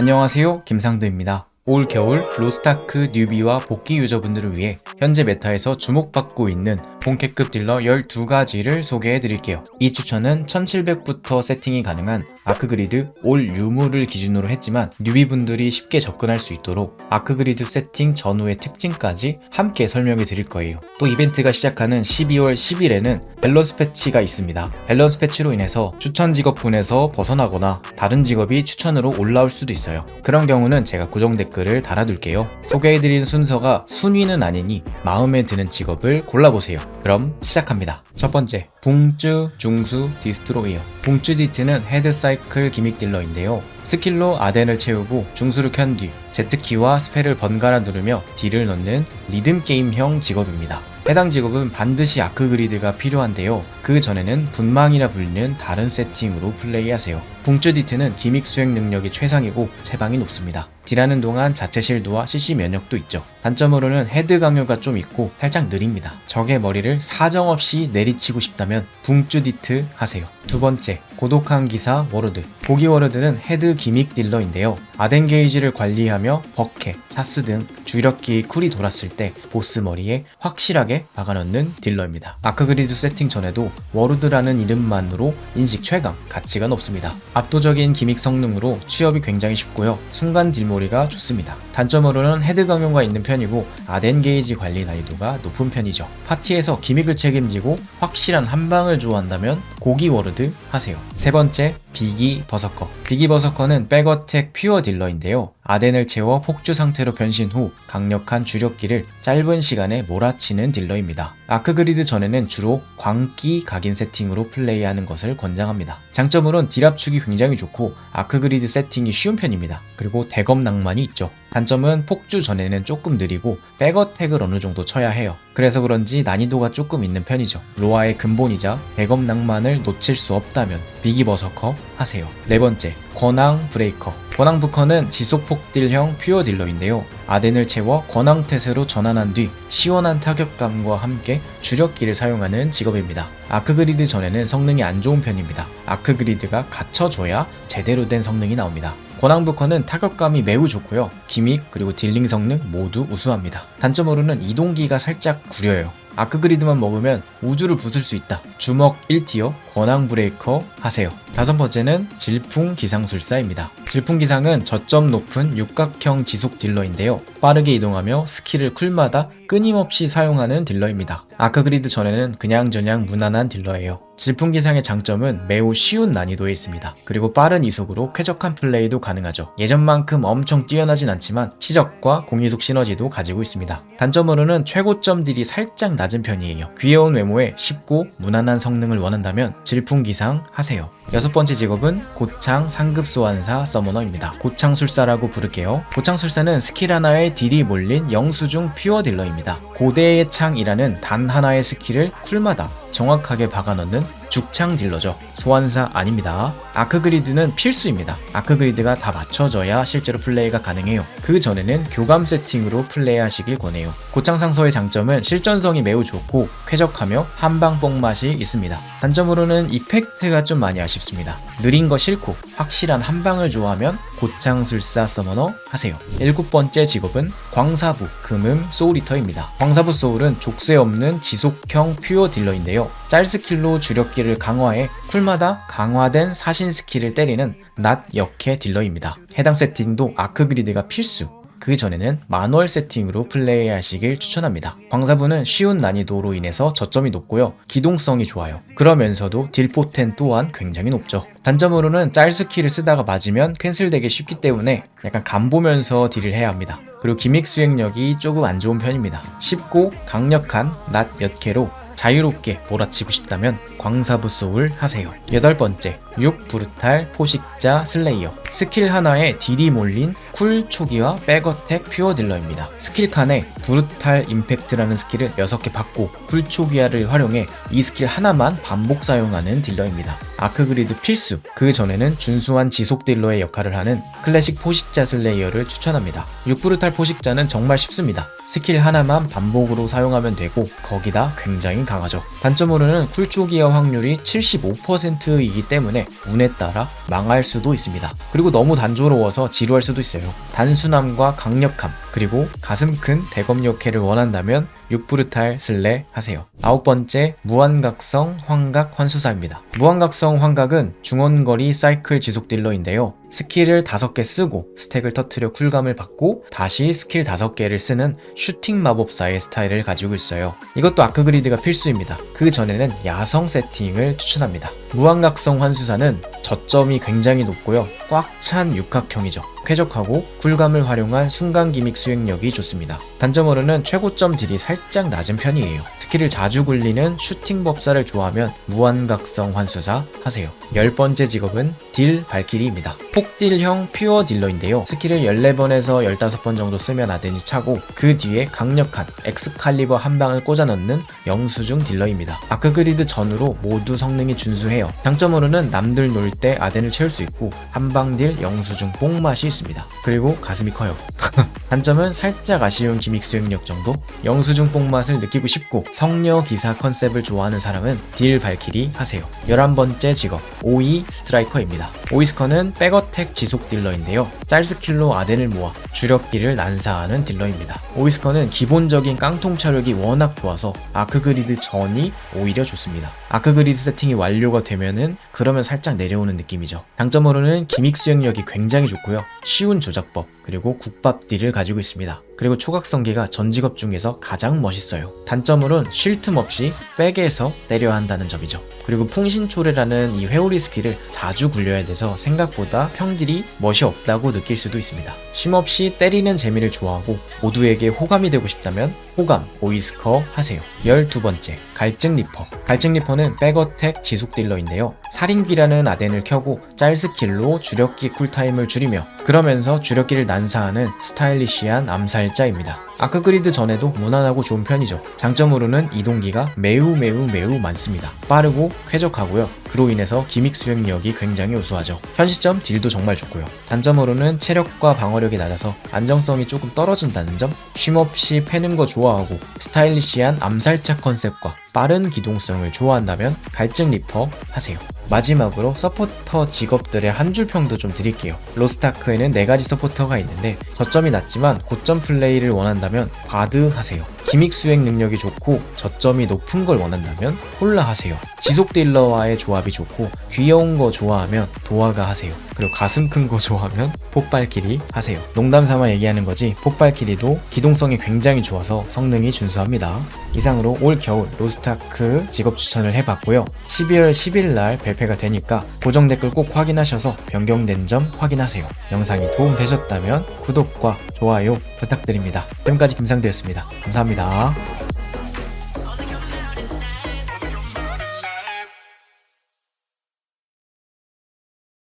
안녕하세요 김상드입니다. 올 겨울 로스타크 뉴비와 복귀 유저분들을 위해 현재 메타에서 주목받고 있는 본캐급 딜러 12가지를 소개해 드릴게요. 이 추천은 1700부터 세팅이 가능한 아크그리드 올 유무를 기준으로 했지만 뉴비분들이 쉽게 접근할 수 있도록 아크그리드 세팅 전후의 특징까지 함께 설명해 드릴 거예요. 또 이벤트가 시작하는 12월 10일에는 밸런스 패치가 있습니다. 밸런스 패치로 인해서 추천 직업군에서 벗어나거나 다른 직업이 추천으로 올라올 수도 있어요. 그런 경우는 제가 고정 댓글을 달아둘게요. 소개해드린 순서가 순위는 아니니 마음에 드는 직업을 골라보세요. 그럼 시작합니다. 첫 번째, 붕쯔 중수 디스트로이어. 붕쯔 디트는 헤드 사이클 기믹 딜러인데요. 스킬로 아덴을 채우고 중수를 켠 뒤 Z키와 스펠을 번갈아 누르며 딜을 넣는 리듬 게임형 직업입니다. 해당 직업은 반드시 아크 그리드가 필요한데요. 그 전에는 분망이라 불리는 다른 세팅으로 플레이하세요. 붕쯔 디트는 기믹 수행 능력이 최상이고 체방이 높습니다. 딜하는 동안 자체 실드와 CC 면역도 있죠. 단점으로는 헤드 강요가 좀 있고 살짝 느립니다. 적의 머리를 사정없이 내리치고 싶다면 붕쯔 디트 하세요. 두 번째, 고독한 기사 워로드. 고기 워로드는 헤드 기믹 딜러인데요. 아덴 게이지를 관리하며 버켓, 차스 등 주력기 쿨이 돌았을 때 보스 머리에 확실하게 박아넣는 딜러입니다. 아크그리드 세팅 전에도 워로드라는 이름만으로 인식 최강, 가치가 높습니다. 압도적인 기믹 성능으로 취업이 굉장히 쉽고요. 순간 딜몰이가 좋습니다. 단점으로는 헤드 강용가 있는 편이고 아덴 게이지 관리 난이도가 높은 편이죠. 파티에서 기믹을 책임지고 확실한 한방을 좋아한다면 고기 워르드 하세요. 세 번째, 비기 버서커. 비기 버서커는 백어택 퓨어 딜러인데요. 아덴을 채워 폭주 상태로 변신 후 강력한 주력기를 짧은 시간에 몰아치는 딜러입니다. 아크그리드 전에는 주로 광기 각인 세팅으로 플레이하는 것을 권장합니다. 장점으로는 딜 압축이 굉장히 좋고 아크그리드 세팅이 쉬운 편입니다. 그리고 대검 낭만이 있죠. 단점은 폭주 전에는 조금 느리고 백어택을 어느 정도 쳐야 해요. 그래서 그런지 난이도가 조금 있는 편이죠. 로아의 근본이자 대검 낭만을 놓칠 수 없다면 비기 버서커 하세요. 네 번째, 권왕 브레이커. 권왕 부커는 지속 폭 딜형 퓨어 딜러인데요. 아덴을 채워 권왕 태세로 전환한 뒤 시원한 타격감과 함께 주력기를 사용하는 직업입니다. 아크그리드 전에는 성능이 안 좋은 편입니다. 아크그리드가 갖춰줘야 제대로 된 성능이 나옵니다. 권왕부커는 타격감이 매우 좋고요. 기믹 그리고 딜링 성능 모두 우수합니다. 단점으로는 이동기가 살짝 구려요. 아크그리드만 먹으면 우주를 부술 수 있다. 주먹 1티어 권왕 브레이커 하세요. 다섯 번째는 질풍 기상술사입니다. 질풍 기상은 저점 높은 육각형 지속 딜러인데요. 빠르게 이동하며 스킬을 쿨마다 끊임없이 사용하는 딜러입니다. 아크그리드 전에는 그냥저냥 무난한 딜러예요. 질풍 기상의 장점은 매우 쉬운 난이도에 있습니다. 그리고 빠른 이속으로 쾌적한 플레이도 가능하죠. 예전만큼 엄청 뛰어나진 않지만 치적과 공이속 시너지도 가지고 있습니다. 단점으로는 최고점 딜이 살짝 낮은 편이에요. 귀여운 외모에 쉽고 무난한 성능을 원한다면 질풍 기상 하세요. 여섯 번째 직업은 고창 상급 소환사 서머너입니다. 고창술사라고 부를게요. 고창술사는 스킬 하나에 딜이 몰린 영수중 퓨어 딜러입니다. 고대의 창이라는 단 하나의 스킬을 쿨마다 정확하게 박아넣는 죽창 딜러죠. 소환사 아닙니다. 아크그리드는 필수입니다. 아크그리드가 다 맞춰져야 실제로 플레이가 가능해요. 그 전에는 교감 세팅으로 플레이하시길 권해요. 고창상서의 장점은 실전성이 매우 좋고 쾌적하며 한방 뽕 맛이 있습니다. 단점으로는 이펙트가 좀 많이 아쉽습니다. 느린 거 싫고 확실한 한방을 좋아하면 고창술사 서머너 하세요. 일곱 번째 직업은 광사부 금음 소울리터입니다. 광사부 소울은 족쇄 없는 지속형 퓨어 딜러인데요. 짤 스킬로 주력기를 강화해 쿨마다 강화된 사신 스킬을 때리는 낮 역해 딜러입니다. 해당 세팅도 아크 그리드가 필수. 그 전에는 마nu얼 세팅으로 플레이하시길 추천합니다. 광사부는 쉬운 난이도로 인해서 저점이 높고요. 기동성이 좋아요. 그러면서도 딜포텐 또한 굉장히 높죠. 단점으로는 짤 스킬을 쓰다가 맞으면 캔슬되기 쉽기 때문에 약간 간 보면서 딜을 해야 합니다. 그리고 기믹 수행력이 조금 안 좋은 편입니다. 쉽고 강력한 낮 몇개로 자유롭게 몰아치고 싶다면 광사부 소울 하세요. 여덟 번째, 6 브루탈 포식자 슬레이어. 스킬 하나에 딜이 몰린 쿨 초기와 백어택 퓨어 딜러입니다. 스킬 칸에 브루탈 임팩트라는 스킬을 6개 받고 쿨 초기화를 활용해 이 스킬 하나만 반복 사용하는 딜러입니다. 아크그리드 필수. 그 전에는 준수한 지속 딜러의 역할을 하는 클래식 포식자 슬레이어를 추천합니다. 6 브루탈 포식자는 정말 쉽습니다. 스킬 하나만 반복으로 사용하면 되고 거기다 굉장히 강하죠. 단점으로는 쿨 초기화 불가 확률이 75%이기 때문에 운에 따라 망할 수도 있습니다. 그리고 너무 단조로워서 지루할 수도 있어요. 단순함과 강력함, 그리고 가슴 큰 대검 역해를 원한다면 육부르탈 슬레 하세요. 아홉 번째, 무한각성 환각 환수사입니다. 무한각성 환각은 중원거리 사이클 지속 딜러인데요. 스킬을 5개 쓰고 스택을 터트려 쿨감을 받고 다시 스킬 5개를 쓰는 슈팅 마법사의 스타일을 가지고 있어요. 이것도 아크그리드가 필수입니다. 그 전에는 야성 세팅을 추천합니다. 무한각성 환수사는 저점이 굉장히 높고요. 꽉 찬 육각형이죠. 쾌적하고 쿨감을 활용한 순간 기믹 수행력이 좋습니다. 단점으로는 최고점 딜이 살짝 낮은 편이에요. 스킬을 자주 굴리는 슈팅 법사를 좋아하면 무한각성 환수사 하세요. 열 번째 직업은 딜 발키리입니다. 폭딜형 퓨어 딜러인데요. 스킬을 14번에서 15번 정도 쓰면 아덴이 차고 그 뒤에 강력한 엑스칼리버 한 방을 꽂아 넣는 영수증 딜러입니다. 아크그리드 전후로 모두 성능이 준수해요. 장점으로는 남들 놀 때 아덴을 채울 수 있고 한방딜 영수증 뽕맛이 있습니다. 그리고 가슴이 커요. 단점은 살짝 아쉬운 기믹 수행력 정도? 영수증 뽕맛을 느끼고 싶고 성녀 기사 컨셉을 좋아하는 사람은 딜 발키리 하세요. 11번째 직업 오이 스트라이커입니다. 오이스커는 백 어택 지속 딜러인데요. 짤 스킬로 아덴을 모아 주력기를 난사하는 딜러입니다. 오이스커는 기본적인 깡통 차력이 워낙 좋아서 아크그리드 전이 오히려 좋습니다. 아크그리드 세팅이 완료가 되면은 그러면 살짝 내려오는 느낌이죠. 장점으로는 기믹 수행력이 굉장히 좋고요. 쉬운 조작법 그리고 국밥 딜을 가지고 있습니다. 그리고 초각성기가 전 직업 중에서 가장 멋있어요. 단점으로는 쉴틈 없이 백에서 때려야 한다는 점이죠. 그리고 풍신초래라는 이 회오리 스킬을 자주 굴려야 돼서 생각보다 평딜이 멋이 없다고 느낄 수도 있습니다. 쉼없이 때리는 재미를 좋아하고 모두에게 호감이 되고 싶다면 호감 오이스커 하세요. 12번째 갈증 리퍼 갈증 리퍼는 백어택 지속 딜러인데요. 살인기라는 아덴을 켜고 짤 스킬로 주력기 쿨타임을 줄이며 그러면서 주력기를 난사하는 스타일리시한 암살 자입니다. 아크그리드 전에도 무난하고 좋은 편이죠. 장점으로는 이동기가 매우 매우 매우 많습니다. 빠르고 쾌적하고요. 그로 인해서 기믹 수행력이 굉장히 우수하죠. 현 시점 딜도 정말 좋고요. 단점으로는 체력과 방어력이 낮아서 안정성이 조금 떨어진다는 점, 쉼없이 패는 거 좋아하고 스타일리시한 암살자 컨셉과 빠른 기동성을 좋아한다면 갈증 리퍼 하세요. 마지막으로 서포터 직업들의 한 줄 평도 좀 드릴게요. 로스타크에는 4가지 서포터가 있는데 저점이 낮지만 고점 플레이를 원한다면 바드 하세요. 기믹 수행 능력이 좋고 저점이 높은 걸 원한다면 홀라 하세요. 지속 딜러와의 조합이 좋고 귀여운 거 좋아하면 도화가 하세요. 그리고 가슴 큰 거 좋아하면 폭발키리 하세요. 농담 삼아 얘기하는 거지 폭발키리도 기동성이 굉장히 좋아서 성능이 준수합니다. 이상으로 올 겨울 로스타크 직업 추천을 해봤고요. 12월 10일 날 발표가 되니까 고정 댓글 꼭 확인하셔서 변경된 점 확인하세요. 영상이 도움되셨다면 구독과 좋아요 부탁드립니다. 지금까지 김상대였습니다. 감사합니다.